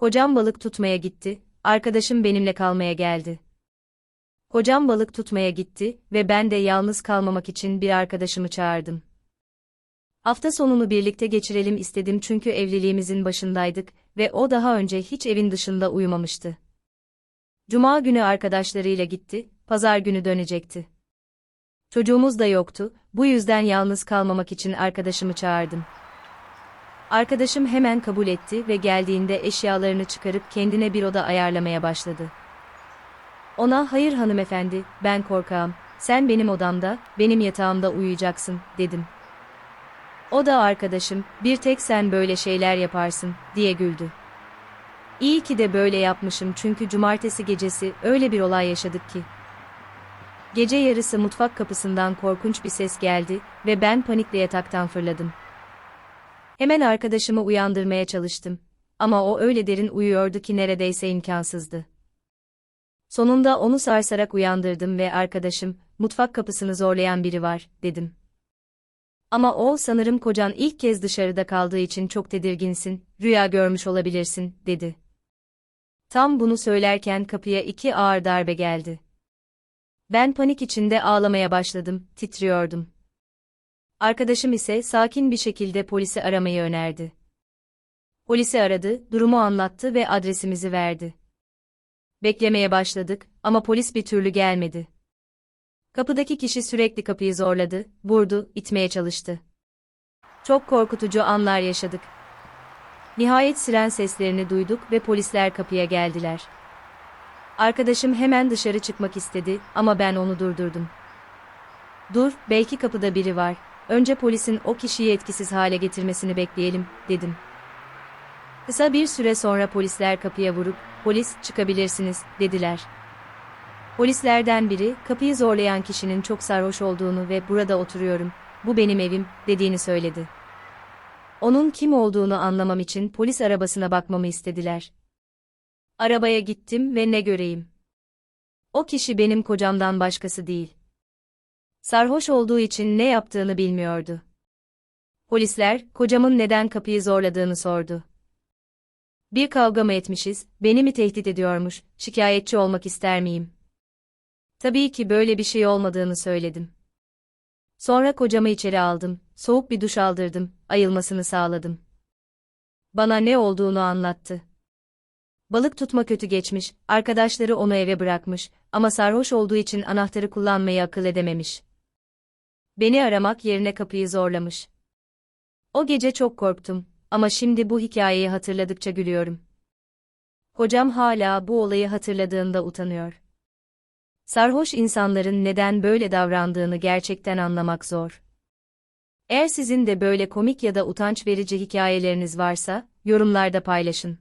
Kocam balık tutmaya gitti, arkadaşım benimle kalmaya geldi. Kocam balık tutmaya gitti ve ben de yalnız kalmamak için bir arkadaşımı çağırdım. Hafta sonunu birlikte geçirelim istedim çünkü evliliğimizin başındaydık ve o daha önce hiç evin dışında uyumamıştı. Cuma günü arkadaşlarıyla gitti, pazar günü dönecekti. Çocuğumuz da yoktu, bu yüzden yalnız kalmamak için arkadaşımı çağırdım. Arkadaşım hemen kabul etti ve geldiğinde eşyalarını çıkarıp kendine bir oda ayarlamaya başladı. Ona hayır hanımefendi, ben korkağım, sen benim odamda, benim yatağımda uyuyacaksın, dedim. O da arkadaşım, bir tek sen böyle şeyler yaparsın, diye güldü. İyi ki de böyle yapmışım çünkü cumartesi gecesi öyle bir olay yaşadık ki. Gece yarısı mutfak kapısından korkunç bir ses geldi ve ben panikle yataktan fırladım. Hemen arkadaşımı uyandırmaya çalıştım. Ama o öyle derin uyuyordu ki neredeyse imkansızdı. Sonunda onu sarsarak uyandırdım ve arkadaşım, mutfak kapısını zorlayan biri var, dedim. Ama o sanırım kocan ilk kez dışarıda kaldığı için çok tedirginsin, rüya görmüş olabilirsin, dedi. Tam bunu söylerken kapıya iki ağır darbe geldi. Ben panik içinde ağlamaya başladım, titriyordum. Arkadaşım ise sakin bir şekilde polisi aramayı önerdi. Polisi aradı, durumu anlattı ve adresimizi verdi. Beklemeye başladık ama polis bir türlü gelmedi. Kapıdaki kişi sürekli kapıyı zorladı, vurdu, itmeye çalıştı. Çok korkutucu anlar yaşadık. Nihayet siren seslerini duyduk ve polisler kapıya geldiler. Arkadaşım hemen dışarı çıkmak istedi ama ben onu durdurdum. Dur, belki kapıda biri var. Önce polisin o kişiyi etkisiz hale getirmesini bekleyelim, dedim. Kısa bir süre sonra polisler kapıya vurup, polis çıkabilirsiniz, dediler. Polislerden biri, kapıyı zorlayan kişinin çok sarhoş olduğunu ve burada oturuyorum, bu benim evim, dediğini söyledi. Onun kim olduğunu anlamam için polis arabasına bakmamı istediler. Arabaya gittim ve ne göreyim. O kişi benim kocamdan başkası değil. Sarhoş olduğu için ne yaptığını bilmiyordu. Polisler, kocamın neden kapıyı zorladığını sordu. Bir kavga mı etmişiz, beni mi tehdit ediyormuş, şikayetçi olmak ister miyim? Tabii ki böyle bir şey olmadığını söyledim. Sonra kocamı içeri aldım, soğuk bir duş aldırdım, ayılmasını sağladım. Bana ne olduğunu anlattı. Balık tutma kötü geçmiş, arkadaşları onu eve bırakmış ama sarhoş olduğu için anahtarı kullanmayı akıl edememiş. Beni aramak yerine kapıyı zorlamış. O gece çok korktum ama şimdi bu hikayeyi hatırladıkça gülüyorum. Kocam hala bu olayı hatırladığında utanıyor. Sarhoş insanların neden böyle davrandığını gerçekten anlamak zor. Eğer sizin de böyle komik ya da utanç verici hikayeleriniz varsa, yorumlarda paylaşın.